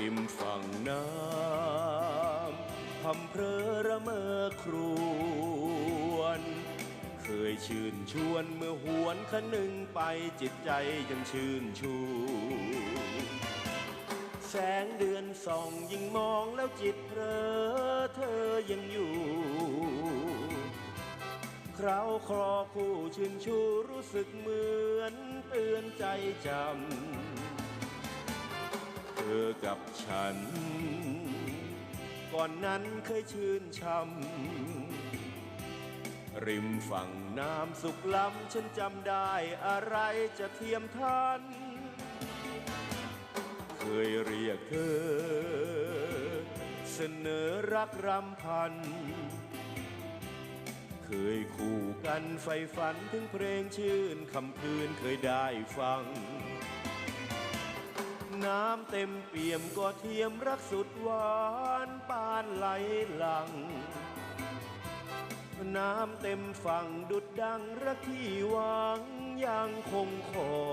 ริมฝั่งน้ำพำเพอระเมอครวน เคยชื่นชวนเมื่อหวนคนึงไปจิตใจยังชื่นชู แสงเดือนส่องยิ่งมองแล้วจิตเพลอเธอยังอยู่คราวคลอคู่ชื่นชูรู้สึกเหมือนเตือนใจจำ อกับฉัน ก่อนนั้นเคยชื่นชำริมฝั่งน้ำสุขล้ำฉันจำได้อะไรจะเทียมทัน เคยเรียกเธอ เสนอรักรำพัน เคยคู่กันไฟฝันถึงเพลงชื่นคำคืนเคยได้ฟัง น้ำเต็มเปี่ยมก็เทียมรักสุดหวานปานไหลหลัง น้ำเต็มฝั่งดุดดังรักที่หวังยังคงคอ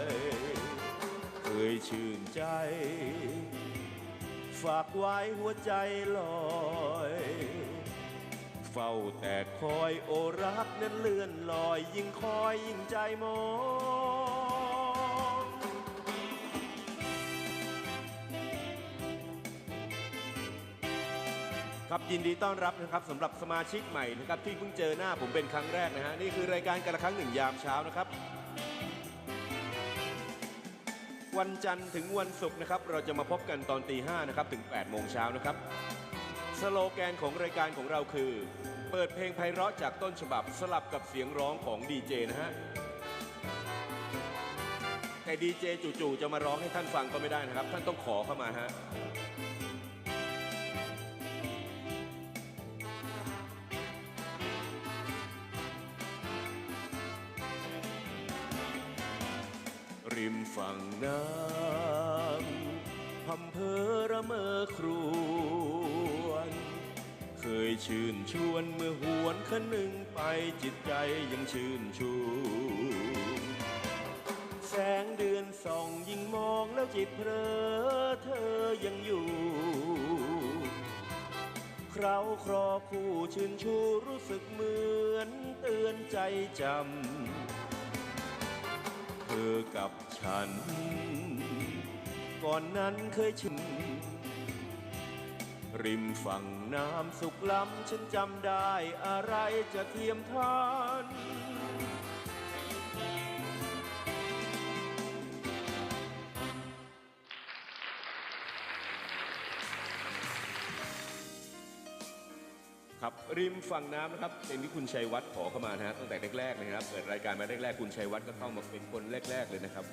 ย เคยชื่นใจ ฝากไว้หัวใจลอยเฝ้าแต่คอยโอรักนั้นเลื่อนลอยยิ่งคอยยิ่งใจมอง ครับยินดีต้อนรับนะครับสำหรับสมาชิกใหม่นะครับที่เพิ่งเจอหน้าผมเป็นครั้งแรกนะฮะนี่คือรายการกันละครั้งหนึ่งยามเช้านะครับ วันจันทร์ถึงวันศุกร์นะครับเราจะมาพบกันตอนตีห้านะครับถึง8โมงเช้านะครับสโลแกนของรายการของเราคือ เปิดเพลงไพเราะจากต้นฉบับสลับกับเสียงร้องของดีเจนะฮะแต่ดีเจจู่ๆจะมาร้องให้ท่านฟังก็ไม่ได้นะครับ ท่านต้องขอเข้ามาฮะ ฝั่งน้ำพำเพอระเมอครวน เคยชื่นชวนเมื่อหวนคะนึงไปจิตใจยังชื่นชูแสงเดือนส่องยิ่งมองแล้วจิตเพลอเธอยังอยู่ คราวครอคู่ชื่นชูรู้สึกเหมือนเตือนใจจำ ธอกับฉัน ก่อนนั้นเคยชินริมฝั่งน้ำสุขล้ำฉันจำได้อะไรจะเทียมทาน ครับริมฝั่งน้ำนะครับเป็นที่คุณชัยวัฒน์ขอเข้ามานะฮะตั้งแต่แรกๆเลยนะครับเปิดรายการมาแรกๆคุณชัยวัฒน์ก็เข้ามาเป็นคนแรก ๆเลยนะครับ